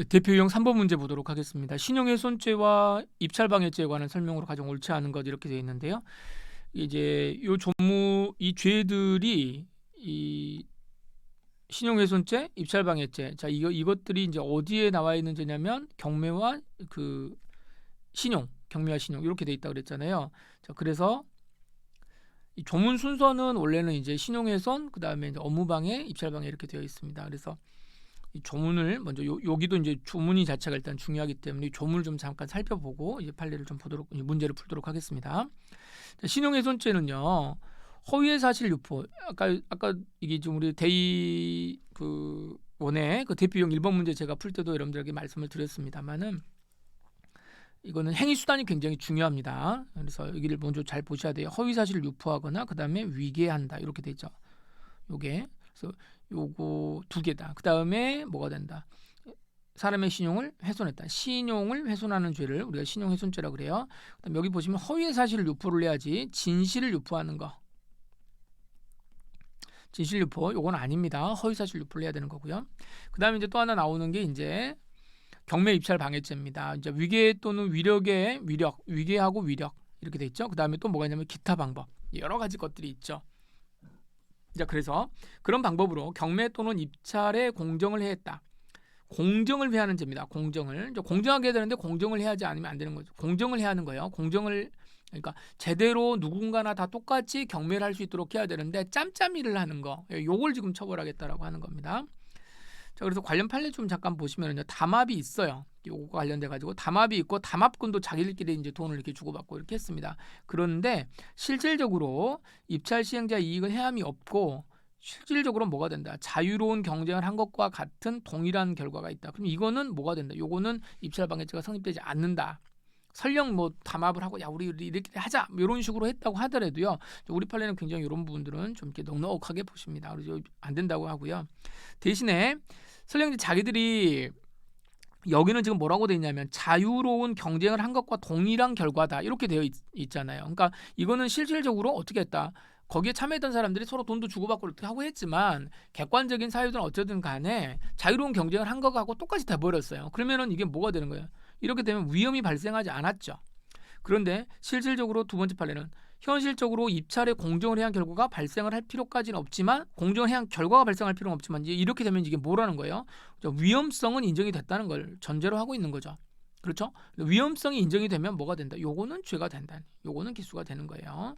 네, 대표 유형 3번 문제 보도록 하겠습니다. 신용훼손죄와 입찰방해죄에 관한 설명으로 가장 옳지 않은 것 이렇게 되어 있는데요. 이제 요 조무 이 죄들이 이 신용훼손죄, 입찰방해죄. 자, 이거 이것들이 이제 어디에 나와 있는 죄냐면 경매와 그 신용, 경매와 신용 이렇게 돼 있다 그랬잖아요. 자, 그래서 이 조문 순서는 원래는 이제 신용훼손, 그다음에 이제 업무방해, 입찰방해 이렇게 되어 있습니다. 그래서 이 조문을 먼저 요, 여기도 이제 조문이 자체가 일단 중요하기 때문에 이 조문을 좀 잠깐 살펴보고 이제 판례를 좀 보도록 이 문제를 풀도록 하겠습니다. 자, 신용훼손죄는요 허위의 사실 유포 아까 아까 이게 좀 우리 대의 그 원의 그 대표용 1번 문제 제가 풀 때도 여러분들에게 말씀을 드렸습니다만은 이거는 행위 수단이 굉장히 중요합니다. 그래서 여기를 먼저 잘 보셔야 돼요. 허위 사실을 유포하거나 그다음에 위계한다 이렇게 되죠. 요게 그래서 요거 두 개다. 그 다음에 뭐가 된다. 사람의 신용을 훼손했다. 신용을 훼손하는 죄를 우리가 신용훼손죄라 그래요. 그다음 여기 보시면 허위의 사실을 유포를 해야지 진실을 유포하는 거. 진실 유포 요건 아닙니다. 허위 사실 유포를 해야 되는 거고요. 그다음에 이제 또 하나 나오는 게 이제 경매 입찰 방해죄입니다. 이제 위계 또는 위력의 위력, 위계하고 위력 이렇게 돼 있죠. 그다음에 또 뭐가 있냐면 기타 방법 여러 가지 것들이 있죠. 자 그래서 그런 방법으로 경매 또는 입찰에 공정을 해했다. 공정을 회하는 죄입니다. 공정을 공정하게 해야 되는데 공정을 해야지 않으면 안 되는 거죠. 공정을 해야 하는 거예요. 공정을 그러니까 제대로 누군가나 다 똑같이 경매를 할 수 있도록 해야 되는데 짬짬이를 하는 거 요걸 지금 처벌하겠다라고 하는 겁니다. 자 그래서 관련 판례 좀 잠깐 보시면은요 담합이 있어요. 요거 관련돼 가지고 담합이 있고 담합군도 자기들끼리 이제 돈을 이렇게 주고받고 이렇게 했습니다. 그런데 실질적으로 입찰 시행자 이익은 해함이 없고 실질적으로 뭐가 된다? 자유로운 경쟁을 한 것과 같은 동일한 결과가 있다. 그럼 이거는 뭐가 된다? 요거는 입찰 방해죄가 성립되지 않는다. 설령 뭐 담합을 하고 야 우리 이렇게 하자 뭐 이런 식으로 했다고 하더라도요 우리 판례는 굉장히 이런 부분들은 좀 이렇게 넉넉하게 보십니다 그래서 안 된다고 하고요 대신에 설령 이제 자기들이 여기는 지금 뭐라고 돼 있냐면 자유로운 경쟁을 한 것과 동일한 결과다. 이렇게 되어 있, 잖아요. 그러니까 이거는 실질적으로 어떻게 했다. 거기에 참여했던 사람들이 서로 돈도 주고받고 이렇게 하고 했지만 객관적인 사유든 어쨌든 간에 자유로운 경쟁을 한 것하고 똑같이 돼 버렸어요. 그러면은 이게 뭐가 되는 거예요? 이렇게 되면 위험이 발생하지 않았죠. 그런데 실질적으로 두 번째 판례는 현실적으로 입찰에 공정을 해야 한 결과가 발생을 할 필요까지는 없지만 공정을 해야 한 결과가 발생할 필요는 없지만 이제 이렇게 되면 이게 뭐라는 거예요? 위험성은 인정이 됐다는 걸 전제로 하고 있는 거죠. 그렇죠? 위험성이 인정이 되면 뭐가 된다? 요거는 죄가 된다. 요거는 기수가 되는 거예요.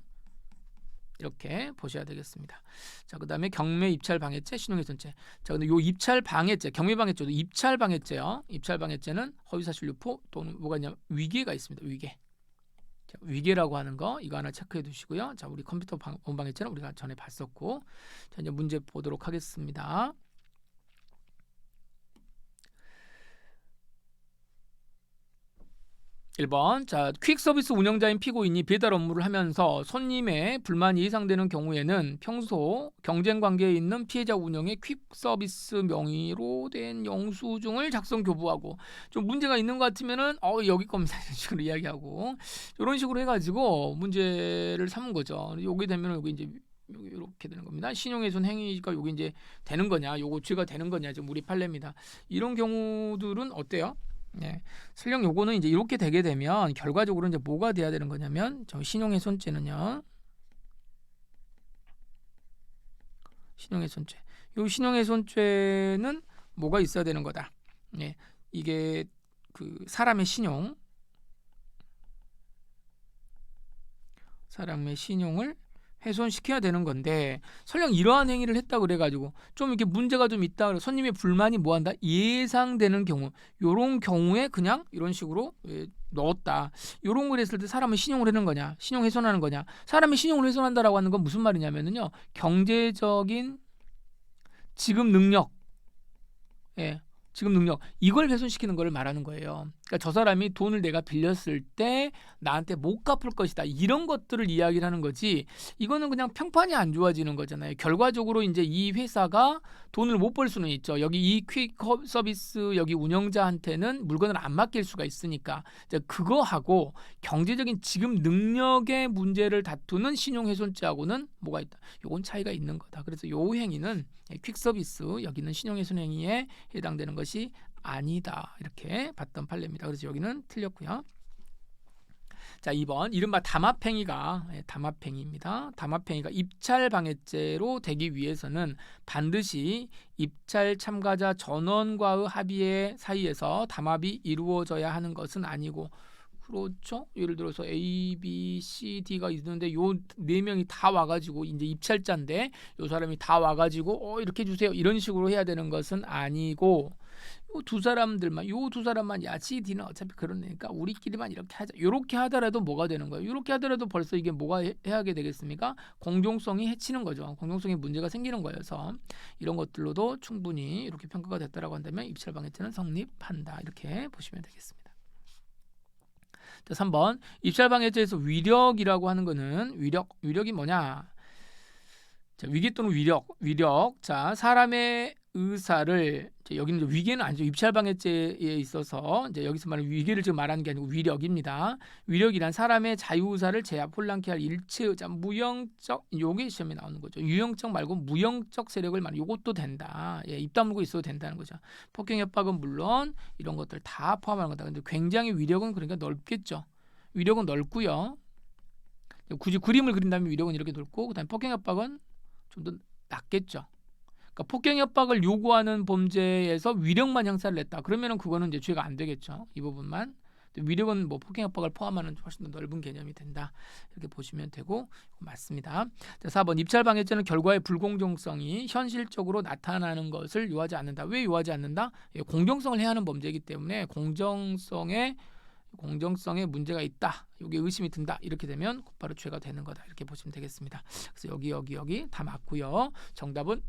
이렇게 보셔야 되겠습니다. 자, 그다음에 경매 입찰 방해죄, 신용훼손죄. 자, 근데 요 입찰 방해죄, 경매 방해죄도 입찰 방해죄요. 입찰 방해죄는 허위 사실 유포 또는 뭐가 있냐 위계가 있습니다. 위계. 자, 위계라고 하는 거 이거 하나 체크해 두시고요. 자, 우리 컴퓨터 방, 방해죄는 우리가 전에 봤었고. 자, 이제 문제 보도록 하겠습니다. 1번 자 퀵 서비스 운영자인 피고인이 배달 업무를 하면서 손님의 불만이 예상되는 경우에는 평소 경쟁 관계에 있는 피해자 운영의 퀵 서비스 명의로 된 영수증을 작성 교부하고 좀 문제가 있는 것 같으면은 어 여기 겁니다 이런 식으로 이야기하고 이런 식으로 해가지고 문제를 삼은 거죠. 여기 되면 여기 이제 이렇게 되는 겁니다. 신용훼손 행위가 여기 이제 되는 거냐, 요거 죄가 되는 거냐 지금 우리 판례입니다. 이런 경우들은 어때요? 네. 설령 요거는 이제 이렇게 되게 되면 결과적으로 이제 뭐가 돼야 되는 거냐면 저 신용훼손죄는요. 신용훼손죄. 요 신용훼손죄는 뭐가 있어야 되는 거다. 네. 이게 그 사람의 신용 사람의 신용을 훼손시켜야 되는 건데 설령 이러한 행위를 했다 그래 가지고 좀 이렇게 문제가 좀 있다 그래 손님의 불만이 뭐 한다? 예상되는 경우. 요런 경우에 그냥 이런 식으로 예, 넣었다. 요런 걸 했을 때 사람은 신용을 하는 거냐? 신용 훼손하는 거냐? 사람이 신용을 훼손한다라고 하는 건 무슨 말이냐면은요 경제적인 지금 능력. 예 지금 능력. 이걸 훼손시키는 걸 말하는 거예요. 그러니까 저 사람이 돈을 내가 빌렸을 때 나한테 못 갚을 것이다 이런 것들을 이야기를 하는 거지 이거는 그냥 평판이 안 좋아지는 거잖아요. 결과적으로 이제 이 회사가 돈을 못 벌 수는 있죠. 여기 이 퀵 서비스 여기 운영자한테는 물건을 안 맡길 수가 있으니까 이제 그거하고 경제적인 지금 능력의 문제를 다투는 신용훼손죄하고는 뭐가 있다. 요건 차이가 있는 거다. 그래서 요 행위는 퀵 서비스 여기는 신용훼손 행위에 해당되는 것이 아니다 이렇게 봤던 판례입니다. 그래서 여기는 틀렸고요. 자 2번 이른바 담합행위가 예, 담합행위입니다. 담합행위가 입찰 방해죄로 되기 위해서는 반드시 입찰 참가자 전원과의 합의의 사이에서 담합이 이루어져야 하는 것은 아니고 그렇죠. 예를 들어서 A, B, C, D가 있는데 요 네 명이 다 와가지고 이제 입찰자인데 요 사람이 다 와가지고 어 이렇게 주세요 이런 식으로 해야 되는 것은 아니고 요두 사람들만 요 두 사람만 야 C, D는 어차피 그러니까 우리끼리만 이렇게 하자. 요렇게 하더라도 뭐가 되는 거예요? 요렇게 하더라도 벌써 이게 뭐가 해- 해하게 되겠습니까? 공정성이 해치는 거죠. 공정성에 문제가 생기는 거여서 이런 것들로도 충분히 이렇게 평가가 됐다라고 한다면 입찰 방해죄는 성립한다. 이렇게 보시면 되겠습니다. 자, 3번. 입찰 방해죄에서 위력이라고 하는 거는 위력 위력이 뭐냐? 자, 위계 또는 위력 위력. 자 사람의 의사를 이제 여기는 위계는 아니죠 입찰 방해죄에 있어서 이제 여기서 말하는 위계를 지금 말하는 게 아니고 위력입니다. 위력이란 사람의 자유 의사를 제압 혼란케 할 일체 자 무형적 요게 시험에 나오는 거죠. 유형적 말고 무형적 세력을 말하는 요것도 된다. 예, 입 다물고 있어도 된다는 거죠. 폭행 협박은 물론 이런 것들 다 포함하는 거다. 근데 굉장히 위력은 그러니까 넓겠죠. 위력은 넓고요. 굳이 그림을 그린다면 위력은 이렇게 넓고 그다음에 폭행 협박은 좀 더 낮겠죠. 그러니까 폭행 협박을 요구하는 범죄에서 위력만 형사를 냈다. 그러면은 그거는 이제 죄가 안 되겠죠. 이 부분만. 위력은 뭐 폭행 협박을 포함하는 훨씬 더 넓은 개념이 된다. 이렇게 보시면 되고 맞습니다. 자, 4번 입찰 방해죄는 결과의 불공정성이 현실적으로 나타나는 것을 요하지 않는다. 왜 요하지 않는다? 예, 공정성을 해하는 범죄이기 때문에 공정성에 공정성에 문제가 있다. 이게 의심이 든다. 이렇게 되면 곧바로 죄가 되는 거다. 이렇게 보시면 되겠습니다. 그래서 여기 여기 여기 다 맞고요. 정답은